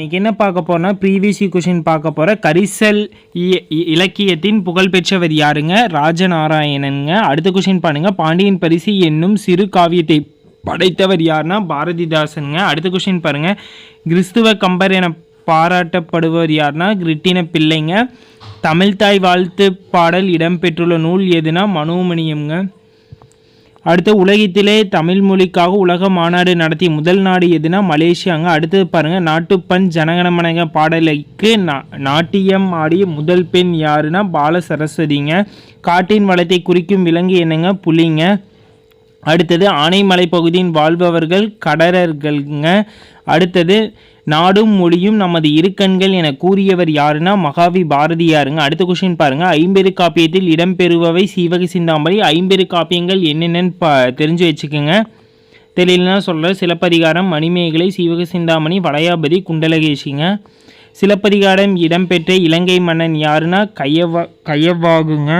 இன்றைக்கி என்ன பார்க்க போறோம்னா ப்ரீவியஸ் கொஷின் பார்க்க போகிற கரிசல் இ- இ- இலக்கியத்தின் புகழ்பெற்றவர் யாருங்க? ராஜநாராயணனுங்க. அடுத்த கொஷின் பாருங்கள் பாண்டியன் பரிசு என்னும் சிறு காவியத்தை படைத்தவர் யாருன்னா பாரதிதாசனுங்க. அடுத்த கொஷின் பாருங்கள் கிறிஸ்துவ கம்பர் என பாராட்டப்படுவர் யாருன்னா கிரிட்டின பிள்ளைங்க. தமிழ்தாய் வாழ்த்து பாடல் இடம்பெற்றுள்ள நூல் எதுனா மனோமணியம்ங்க. அடுத்து உலகத்திலே தமிழ் மொழிக்காக உலக மாநாடு நடத்திய முதல் நாடு எதுனா மலேசியாங்க அடுத்தது பாருங்கள் நாட்டுப்பண் ஜனகணமனக பாடலைக்கு நா நாட்டியம் ஆடிய முதல் பெண் யாருன்னா பால சரஸ்வதிங்க காட்டின் வளத்தை குறிக்கும் விலங்கு என்னங்க? புலிங்க. அடுத்தது ஆனைமலை பகுதியின் வாழ்பவர்கள் கடரர்கள்ங்க. அடுத்தது நாடும் மொழியும் நமது இருக்கண்கள் என கூறியவர் யாருன்னா மகாவி பாரதியாருங்க. அடுத்த கொஷின் பாருங்க. ஐம்பெரு காப்பியத்தில் இடம்பெறுபவை சீவக சிந்தாமணி. ஐம்பெரு காப்பியங்கள் என்னென்னு ப தெரிஞ்சு வச்சுக்கோங்க. தெரியலனா சொல்கிற சிலப்பதிகாரம் மணிமேகலை சீவக சிந்தாமணி வளையாபதி குண்டலகேசிங்க சிலப்பதிகாரம் இடம்பெற்ற இலங்கை மன்னன் யாருன்னா கையவா கையவாகுங்க.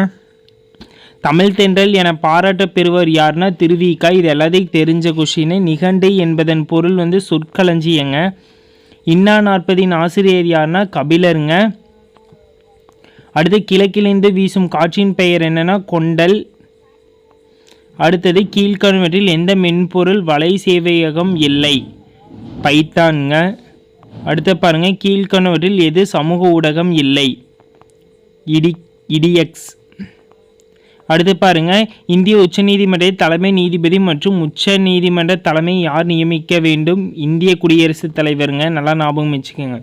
தமிழ் தென்றல் என பாராட்ட பெறுவர் யாருன்னா திருவிக்கா இது எல்லாத்தையும் தெரிஞ்ச கொஷின். நிகண்டு என்பதன் பொருள் வந்து சொற்களஞ்சியங்க. இன்னா நாற்பதின் ஆசிரியர் யாருன்னா கபிலருங்க. அடுத்து கிழக்கிலிருந்து வீசும் காற்றின் பெயர் என்னென்னா கொண்டல். அடுத்தது கீழ்கண்வற்றில் எந்த மென்பொருள் வலை சேவையகம் இல்லை? பைத்தான்ங்க. அடுத்து பாருங்கள் கீழ்கண்வற்றில் எது சமூக ஊடகம் இல்லை? இடி இடிஎக்ஸ். அடுத்து பாருங்க. இந்திய உச்சநீதிமன்ற தலைமை நீதிபதி மற்றும் உச்ச நீதிமன்ற தலைமை யார் நியமிக்க வேண்டும்? இந்திய குடியரசுத் தலைவருங்க. நல்லா ஞாபகம் வச்சுக்கோங்க.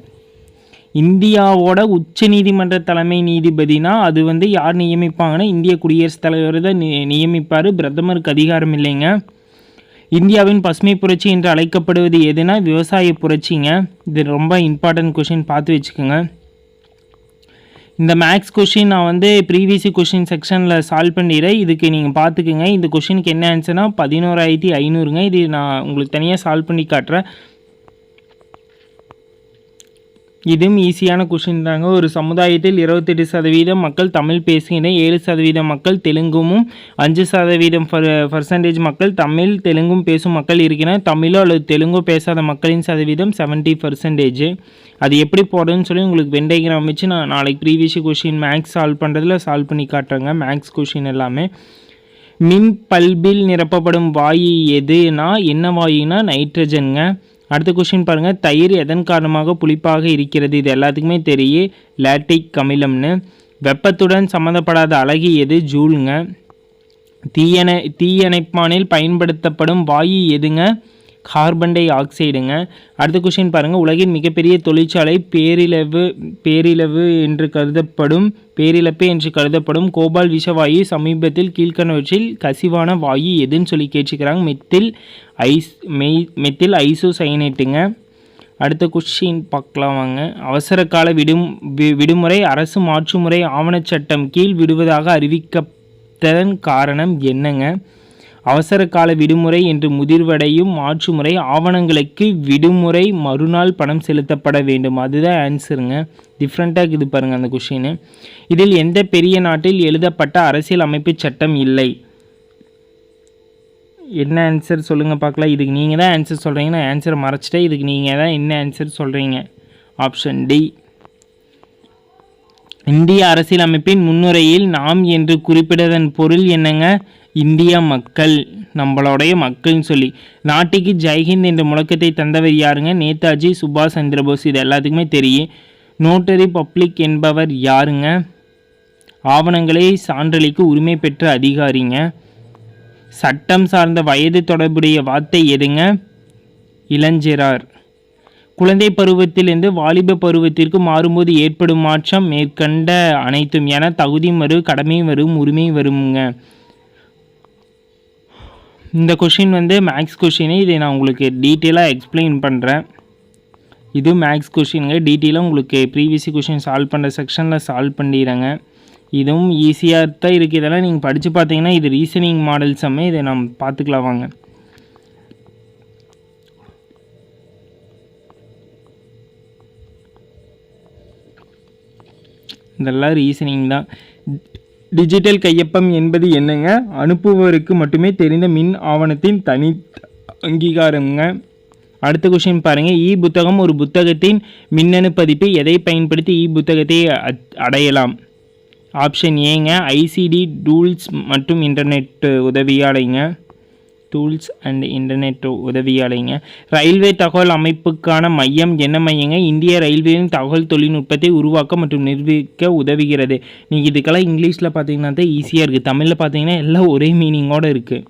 இந்தியாவோட உச்ச நீதிமன்ற தலைமை நீதிபதினா அது வந்து யார் நியமிப்பாங்கன்னா இந்திய குடியரசுத் தலைவர் தான் நி நியமிப்பார். பிரதமருக்கு அதிகாரம் இல்லைங்க. இந்தியாவின் பசுமை புரட்சி என்று அழைக்கப்படுவது எதுனா விவசாய புரட்சிங்க. இது ரொம்ப இம்பார்ட்டன்ட் கொஷின் பார்த்து வச்சுக்கோங்க. இந்த மேக்ஸ் கொஷின் நான் வந்து ப்ரீவியஸ் கொஷின் செக்ஷனில் சால்வ் பண்ணிடுறேன். இதுக்கு நீங்கள் பார்த்துக்குங்க. இந்த கொஷினுக்கு என்ன ஆன்சர்னால் பதினோராயிரத்தி ஐநூறுங்க. இது நான் உங்களுக்கு தனியாக சால்வ் பண்ணி காட்டுறேன். இதுவும் ஈஸியான கொஷின் தாங்க. ஒரு சமுதாயத்தில் இருபத்தெட்டு சதவீதம் மக்கள் தமிழ் பேசுகிற ஏழு சதவீதம் மக்கள் தெலுங்குமும் அஞ்சு சதவீதம் பர்சன்டேஜ் மக்கள் தமிழ் தெலுங்கும் பேசும் மக்கள் இருக்கிறார் தமிழோ அல்லது தெலுங்கோ பேசாத மக்களின் சதவீதம் செவன்ட்டி பர்சன்டேஜ் அது எப்படி போடுறதுன்னு சொல்லி உங்களுக்கு வெண்டைகிராம் வச்சு நான் நாளைக்கு ப்ரீவியஸ் கொஷின் மேக்ஸ் சால்வ் பண்ணுறதுல சால்வ் பண்ணி காட்டுறேங்க. மேக்ஸ் கொஷின் எல்லாமே. மின் பல்பில் நிரப்பப்படும் வாயு எதுனா என்ன வாயுனா நைட்ரஜனுங்க அடுத்த கொஸ்டின் பாருங்கள் தயிர் எதன் காரணமாக புளிப்பாக இருக்கிறது? இது எல்லாத்துக்குமே தெரியும் லாட்டிக் அமிலம்னு வெப்பத்துடன் சம்மந்தப்படாத அழகி எது? ஜூலுங்க. தீயணை தீயணைப்பானில் பயன்படுத்தப்படும் வாயு எதுங்க? கார்பன் டை ஆக்சைடுங்க அடுத்த கொஷின் பாருங்கள் உலகின் மிகப்பெரிய தொழிற்சாலை பேரிழவு பேரிழவு என்று கருதப்படும் பேரிழப்பு என்று கருதப்படும் கோபால் விஷவாயு சமீபத்தில் கீழ்கணவற்றில் கசிவான வாயு எதுன்னு சொல்லி கேட்டுக்கிறாங்க. மெத்தில் ஐஸ் மெய் மெத்தில் ஐசோசைனேட்டுங்க. அடுத்த கொஷின் பார்க்கலாம் வாங்க. அவசர கால விடும் வி- விடுமுறை அரசு மாற்றுமுறை ஆவணச்சட்டம் கீழ் விடுவதாக அறிவிக்கப்பட்டதன் காரணம் என்னங்க? அவசர கால விடுமுறை என்று முதிர்வடையும் மாற்றுமுறை ஆவணங்களுக்கு விடுமுறை மறுநாள் பணம் செலுத்தப்பட வேண்டும். அதுதான் ஆன்சருங்க டிஃப்ரெண்ட்டாக இருக்குது பாருங்கள் அந்த கொஷின் இதில் எந்த பெரிய நாட்டில் எழுதப்பட்ட அரசியல் அமைப்பு சட்டம் இல்லை? என்ன ஆன்சர் சொல்லுங்கள் பார்க்கலாம். இதுக்கு நீங்கள் தான் ஆன்சர் சொல்கிறீங்க நான் ஆன்சரை மறைச்சிட்டேன். இதுக்கு நீங்கள் தான் என்ன ஆன்சர் சொல்கிறீங்க ஆப்ஷன் டி இந்திய அரசியலமைப்பின் முன்னுரையில் நாம் என்று குறிப்பிடதன் பொருள் என்னங்க? இந்திய மக்கள் நம்மளுடைய மக்கள்னு சொல்லி. நாட்டுக்கு ஜெய்ஹிந்த் என்ற முழக்கத்தை தந்தவர் யாருங்க? நேதாஜி சுபாஷ் சந்திரபோஸ் இது எல்லாத்துக்குமே தெரியும். நோட்டரி பப்ளிக் என்பவர் யாருங்க? ஆவணங்களை சான்றளிக்கு உரிமை பெற்ற அதிகாரிங்க. சட்டம் சார்ந்த வயது தொடர்புடைய வார்த்தை எதுங்க? இளஞ்சிறார். குழந்தை பருவத்திலிருந்து வாலிப பருவத்திற்கு மாறும்போது ஏற்படும் மாற்றம் மேற்கண்ட அனைத்தும் என தகுதி வரும் கடமை வரும் உரிமை வருங்க இந்த கொஷின் வந்து மேக்ஸ் கொஷினு இதை நான் உங்களுக்கு டீட்டெயிலாக எக்ஸ்பிளைன் பண்ணுறேன் இது மேக்ஸ் கொஷினுங்க டீட்டெயிலாக உங்களுக்கு ப்ரீவியஸ் கொஷின் சால்வ் பண்ணுற செக்ஷனில் சால்வ் பண்ணிடுறேங்க. இதுவும் ஈஸியாக தான் இருக்குது இதெல்லாம் நீங்கள் படித்து பார்த்தீங்கன்னா இது ரீசனிங் மாடல்ஸுமே இதை நம்ம பார்த்துக்கலாம் வாங்க. இதெல்லாம் ரீசனிங் தான். டிஜிட்டல் கையொப்பம் என்பது என்னங்க? அனுப்புபவருக்கு மட்டுமே தெரிந்த மின் ஆவணத்தின் தனி அங்கீகாரங்க. அடுத்த கொஷின் பாருங்கள் இ புத்தகம் ஒரு புத்தகத்தின் மின்னணு பதிப்பு எதை பயன்படுத்தி இ புத்தகத்தை அடையலாம்? ஆப்ஷன் ஏங்க ஐசிடி டூல்ஸ் மற்றும் இன்டர்நெட் உதவியாலைங்க. டூல்ஸ் அண்ட் இன்டர்நெட் உதவியாலைங்க ரயில்வே தகவல் அமைப்புக்கான மையம் என்ன மையங்க? இந்திய ரயில்வேயின் தகவல் தொழில்நுட்பத்தை உருவாக்க மற்றும் நிர்வகிக்க உதவுகிறது. நீங்கள் இதுக்கெல்லாம் இங்கிலீஷில் பார்த்தீங்கன்னா தான் ஈஸியாக இருக்குது தமிழில் பார்த்தீங்கன்னா எல்லாம் ஒரே மீனிங்கோடு இருக்குது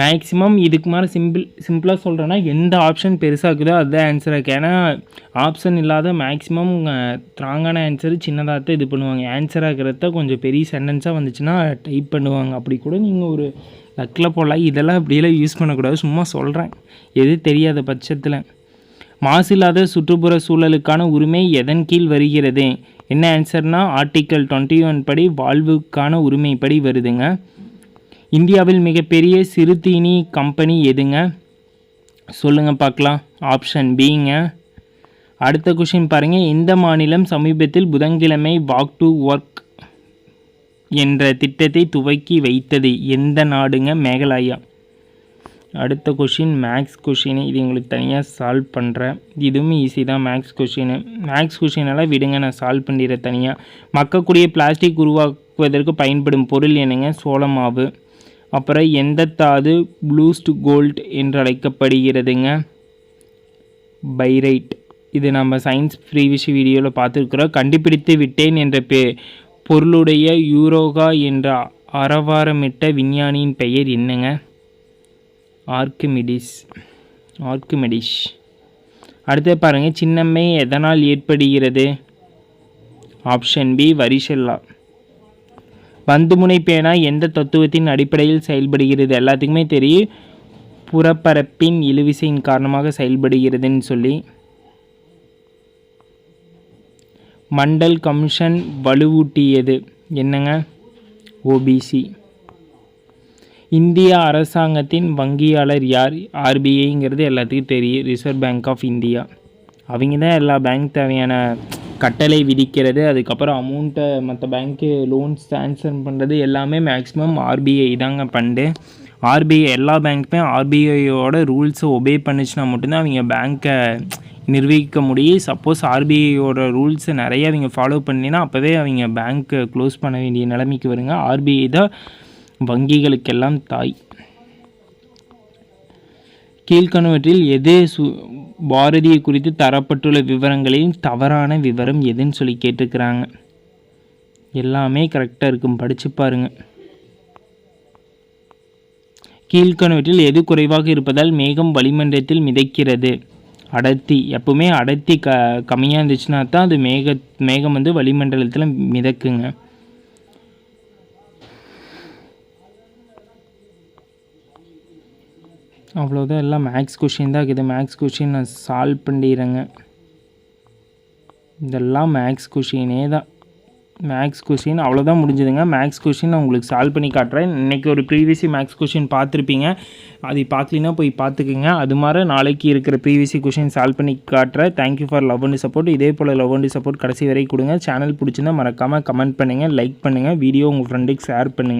மேக்ஸிமம் இதுக்கு மாதிரி சிம்பிள் சிம்பிளாக சொல்கிறேன்னா எந்த ஆப்ஷன் பெருசாக இருக்குதோ அதுதான் ஆன்சர் இருக்குது ஏன்னா ஆப்ஷன் இல்லாத மேக்ஸிமம் ஸ்ட்ராங்கான ஆன்சர் சின்னதாக தான் இது பண்ணுவாங்க. ஆன்சராக இருக்கிறத கொஞ்சம் பெரிய சென்டென்ஸாக வந்துச்சுன்னா டைப் பண்ணுவாங்க. அப்படி கூட நீங்கள் ஒரு லக்கில் போடலாம் இதெல்லாம் இப்படியெல்லாம் யூஸ் பண்ணக்கூடாது. சும்மா சொல்கிறேன் எது தெரியாத பட்சத்தில். மாசு இல்லாத சுற்றுப்புற சூழலுக்கான உரிமை எதன் கீழ் வருகிறது? என்ன ஆன்சர்னால் ஆர்டிக்கல் டுவெண்ட்டி ஒன் படி வாழ்வுக்கான உரிமைப்படி வருதுங்க. இந்தியாவில் மிகப்பெரிய சிறுதீனி கம்பெனி எதுங்க? சொல்லுங்கள் பார்க்கலாம். ஆப்ஷன் பிங்க அடுத்த கொஷின் பாருங்கள் இந்த மாநிலம் சமீபத்தில் புதன்கிழமை வாக் டு ஒர்க் என்ற திட்டத்தை துவக்கி வைத்தது. எந்த நாடுங்க? மேகாலயா. அடுத்த கொஷின் மேக்ஸ் கொஷின் இது எங்களுக்கு தனியாக சால்வ் பண்ணுறேன் இதுவும் ஈஸி தான் மேக்ஸ் கொஷின் மேக்ஸ் கொஷினெல்லாம் விடுங்க நான் சால்வ் பண்ணிடுறேன் தனியாக மக்கக்கூடிய பிளாஸ்டிக் உருவாக்குவதற்கு பயன்படும் பொருள் என்னங்க? சோளமாவு அப்புறம் எந்த தாது ப்ளூஸ்ட் கோல்ட் என்று அழைக்கப்படுகிறதுங்க பைரைட் இது நம்ம சயின்ஸ் ப்ரீவியஸ் வீடியோவில் பார்த்துருக்குறோம். கண்டுபிடித்து விட்டேன் என்ற பே பொருளுடைய யூரோகா என்ற அரவாரமிட்ட விஞ்ஞானியின் பெயர் என்னங்க? ஆர்கிமிடிஸ் ஆர்கிமிடிஸ் அடுத்து பாருங்கள் சின்னம்மை எதனால் ஏற்படுகிறது? Option B வரிசெல்லா. பந்துமுனை பேனா எந்த தத்துவத்தின் அடிப்படையில் செயல்படுகிறது? எல்லாத்துக்குமே தெரியும். புறப்பரப்பின் இழுவிசையின் காரணமாக செயல்படுகிறதுன்னு சொல்லி. மண்டல் கமிஷன் வலுவூட்டியது. என்னங்க? ஓபிசி இந்திய அரசாங்கத்தின் வங்கியாளர் யார்? ஆர்பிஐங்கிறது எல்லாத்துக்கும் தெரியும். ரிசர்வ் பேங்க் ஆஃப் இந்தியா அவங்க தான் எல்லா பேங்க் தேவையான கட்டளை விதிக்கிறது. அதுக்கப்புறம் அமௌண்ட்டை மற்ற பேங்க்கு லோன்ஸ் சாங்ஷன் பண்ணுறது எல்லாமே மேக்ஸிமம் ஆர்பிஐ தாங்க பண்ணு ஆர்பிஐ எல்லா பேங்க்குமே ஆர்பிஐயோட ரூல்ஸை ஒபே பண்ணுச்சுன்னா மட்டும்தான் அவங்க பேங்க்கை நிர்வகிக்க முடியும். சப்போஸ் ஆர்பிஐயோட ரூல்ஸை நிறைய அவங்க ஃபாலோ பண்ணினா அப்போவே அவங்க பேங்க்கை க்ளோஸ் பண்ண வேண்டிய நிலைமைக்கு வருங்க. ஆர்பிஐ தான் வங்கிகளுக்கெல்லாம் தாய். கீழ்கணவற்றில் எது சு பாரதியை குறித்து தரப்பட்டுள்ள விவரங்களில் தவறான விவரம் எதுன்னு சொல்லி கேட்டிருக்கிறாங்க. எல்லாமே கரெக்டாக இருக்கும். படித்து பாருங்க. கீழ்கணவற்றில் எது குறைவாக இருப்பதால் மேகம் வளிமண்டலத்தில் மிதக்கிறது. அடர்த்தி. எப்பவுமே அடர்த்தி க கம்மியாக இருந்துச்சுன்னா தான் அது மேக மேகம் வந்து வளிமண்டலத்தில் மிதக்குங்க. அவ்வளோதான் எல்லாம் மேக்ஸ் கொஷின் தான் இருக்குது. மேக்ஸ் கொஷின் நான் சால்வ் பண்ணிடுறேங்க. இதெல்லாம் மேக்ஸ் கொஷினே தான். மேக்ஸ் கொஷின் அவ்வளோதான் முடிஞ்சதுங்க. மேக்ஸ் கொஷின் நான் உங்களுக்கு சால்வ் பண்ணி காட்டுறேன். இன்றைக்கி ஒரு ப்ரீவியஸி மேக்ஸ் கொஷின் பார்த்துருப்பீங்க. அது பார்க்கலினா போய் பார்த்துக்குங்க. அது மாதிரி நாளைக்கு இருக்கிற ப்ரீவியஸி கொஷின் சால்வ் பண்ணி காட்டுறேன். Thank you for love and support இதே போல் லவ் அண்ட் சப்போர்ட் கடைசி வரை கொடுங்க. சேனல் பிடிச்சிருந்தா மறக்காமல் கமெண்ட் பண்ணுங்கள் லைக் பண்ணுங்கள் வீடியோ உங்கள் ஃப்ரெண்டுக்கு ஷேர் பண்ணுங்கள்